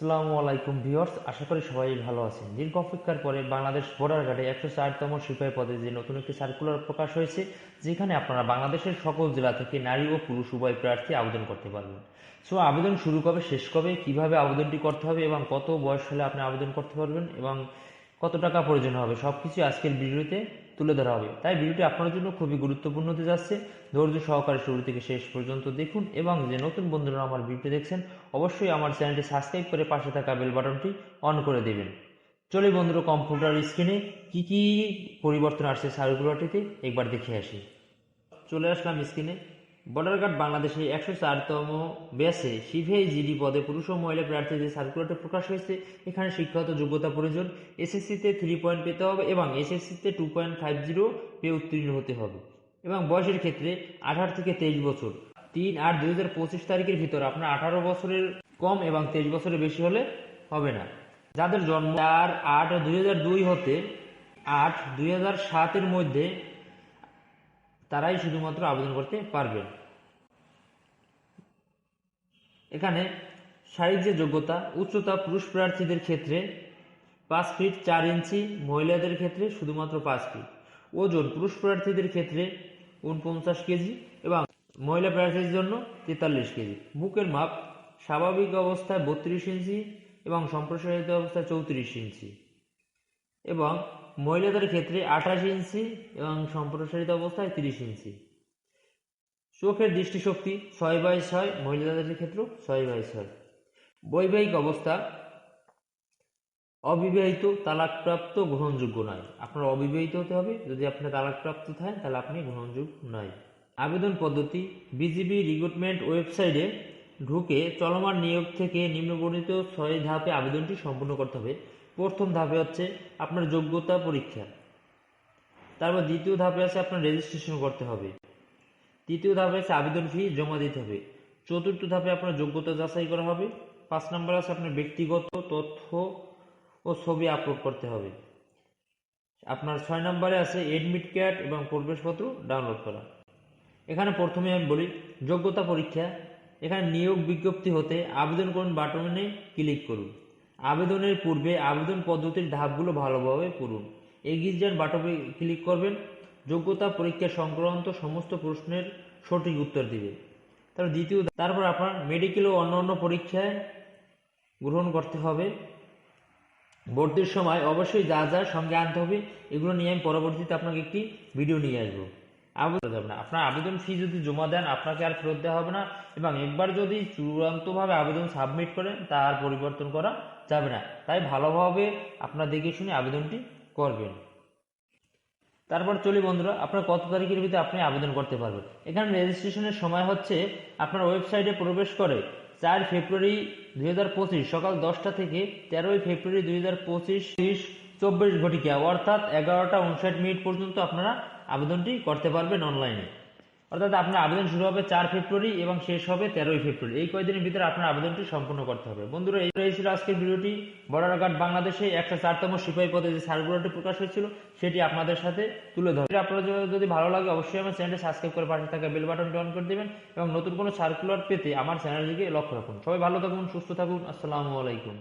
আসসালামু আলাইকুম ভিউয়ার্স, আশা করি সবাই ভালো আছেন। দীর্ঘ অপেক্ষার পরে বাংলাদেশ বর্ডার গার্ডে একশো চারতম সিপাহী পদে যে নতুন একটি সার্কুলার প্রকাশ হয়েছে, যেখানে আপনারা বাংলাদেশের সকল জেলা থেকে নারী ও পুরুষ উভয় প্রার্থী আবেদন করতে পারবেন। সো আবেদন শুরু কবে, শেষ কবে, কীভাবে আবেদনটি করতে হবে এবং কত বয়স হলে আপনি আবেদন করতে পারবেন এবং কত টাকা প্রয়োজন হবে সব কিছু আজকের ভিডিওতে তুলে ধরা হবে। তাই ভিডিওটি আপনার জন্য খুবই গুরুত্বপূর্ণ হতে যাচ্ছে। ধৈর্য সহকারে শুরু থেকে শেষ পর্যন্ত দেখুন এবং যে নতুন বন্ধুরা আমার ভিডিওটি দেখছেন, অবশ্যই আমার চ্যানেলটি সাবস্ক্রাইব করে পাশে থাকা বেল বাটনটি অন করে দেবেন। চলে বন্ধুরা কম্পিউটার স্ক্রিনে কি কি পরিবর্তন আসছে সার্কুলারটিতে, একবার দেখে আসি। চলে আসলাম স্ক্রিনে। বর্ডার গার্ড বাংলাদেশে একশো চারতম ব্যাসে সিভিআই জিডি পদে পুরুষ ও মহিলা প্রার্থীদের সার্কুলারটি প্রকাশ হয়েছে। এখানে শিক্ষাগত যোগ্যতা প্রয়োজন। এসএসসিতে থ্রি পয়েন্ট পেতে হবে এবং এসএসসিতে টু পয়েন্ট ফাইভ জিরো পেয়ে উত্তীর্ণ হতে হবে। এবং বয়সের ক্ষেত্রে আঠারো থেকে তেইশ বছর। তিন আট দুই হাজার পঁচিশ তারিখের ভিতর আপনার আঠারো বছরের কম এবং তেইশ বছরের বেশি হলে হবে না। যাদের জন্ম চার আট দুই হাজার দুই হতে আট দুই হাজার সাতের মধ্যে তারাই শুধুমাত্র আবেদন করতে পারবেন এখানে শারীরিক যে যোগ্যতা, উচ্চতা পুরুষ প্রার্থীদের ক্ষেত্রে পাঁচ ফিট চার ইঞ্চি, মহিলাদের ক্ষেত্রে শুধুমাত্র পাঁচ ফিট। ওজন পুরুষ প্রার্থীদের ক্ষেত্রে উনপঞ্চাশ কেজি এবং মহিলা প্রার্থীদের জন্য তেতাল্লিশ কেজি। বুকের মাপ স্বাভাবিক অবস্থায় বত্রিশ ইঞ্চি এবং সম্প্রসারিত অবস্থায় চৌত্রিশ ইঞ্চি। এবং মহিলাদের ক্ষেত্রে আঠাশ ইঞ্চি এবং সম্প্রসারিত অবস্থায় তিরিশ ইঞ্চি। চোখের দৃষ্টিশক্তি ছয় বাই ছয়, মহিলাদের ক্ষেত্রেও ছয় বাই ছয়। বৈবাহিক অবস্থা, অবিবাহিত তালাকপ্রাপ্ত গ্রহণযোগ্য নয়। আপনার অবিবাহিত হতে হবে, যদি আপনি তালাকপ্রাপ্ত থাকেন, তাহলে আপনি গ্রহণযোগ্য নয়। আবেদন পদ্ধতি, বিজিবি রিক্রুটমেন্ট ওয়েবসাইটে ঢুকে চলমান নিয়োগ থেকে নিম্নবর্ণিত ছয় ধাপে আবেদনটি সম্পূর্ণ করতে হবে। প্রথম ধাপে হচ্ছে আপনার যোগ্যতা পরীক্ষা। তারপর দ্বিতীয় ধাপে আছে আপনার রেজিস্ট্রেশন করতে হবে। তৃতীয় ধাপে আছে আবেদন ফি জমা দিতে হবে। চতুর্থ ধাপে আপনার যোগ্যতা যাচাই করা হবে। পাঁচ নম্বর আছে আপনার ব্যক্তিগত তথ্য ও ছবি আপলোড করতে হবে। আপনার ছয় নম্বরে আছে এডমিট কার্ড এবং প্রবেশপত্র ডাউনলোড করা। এখানে প্রথমে আমি বলি, যোগ্যতা পরীক্ষা এখানে নিয়োগ বিজ্ঞপ্তি হতে আবেদন করুন বাটনে ক্লিক করুন। আবেদনের পূর্বে আবেদন পদ্ধতির ধাপগুলো ভালোভাবে পড়ুন। এগিয়ে যান বাটনে ক্লিক করবেন। যোগ্যতা, পরীক্ষা সংক্রান্ত সমস্ত প্রশ্নের সঠিক উত্তর দিবে। তারপর দ্বিতীয় তারপর আপনার মেডিকেল ও অন্যান্য পরীক্ষায় গ্রহণ করতে হবে। ভর্তির সময় অবশ্যই যা যা সঙ্গে আনতে হবে, এগুলো নিয়ে আমি পরবর্তীতে আপনাকে একটি ভিডিও নিয়ে আসব। আবেদন আপনার আবেদন ফি যদি জমা দেন, আপনাকে আর ফেরত দেওয়া হবে না। এবং একবার যদি চূড়ান্তভাবে আবেদন সাবমিট করেন তা আর পরিবর্তন করা যাবে না। তাই ভালোভাবে আপনার দেখে শুনে আবেদনটি করবেন। তারপর চলি বন্ধুরা, আপনার কত তারিখের ভিতরে আপনি আবেদন করতে পারবেন? এখানে রেজিস্ট্রেশনের সময় হচ্ছে আপনার ওয়েবসাইটে প্রবেশ করে চার ফেব্রুয়ারি দুই হাজার পঁচিশ সকাল দশটা থেকে তেরোই ফেব্রুয়ারি দুই হাজার পঁচিশ চব্বিশ ঘটিকা। অর্থাৎ এগারোটা উনষাট মিনিট পর্যন্ত আপনারা আবেদনটি করতে পারবেন অনলাইনে অর্থাৎ আপনার আবেদন শুরু হবে চার ফেব্রুয়ারি এবং শেষ হবে তেরোই ফেব্রুয়ারি। এই কয়েকদিনের ভিতরে আপনার আবেদনটি সম্পূর্ণ করতে হবে। বন্ধুরা, এই ছিল আজকের ভিডিওটি। বর্ডার গার্ড বাংলাদেশে একটা চারতম সিপাহী পদে যে সার্কুলারটি প্রকাশ হয়েছিল, সেটি আপনাদের সাথে তুলে ধরে আপনার যদি ভালো লাগে, অবশ্যই আমার চ্যানেলটি সাবস্ক্রাইব করে পাশে থাকা বেল বাটনটি অন করে দেবেন এবং নতুন কোনো সার্কুলার পেতে আমার চ্যানেলটিকে লক্ষ্য রাখুন। সবাই ভালো থাকুন, সুস্থ থাকুন। আসসালামু আলাইকুম।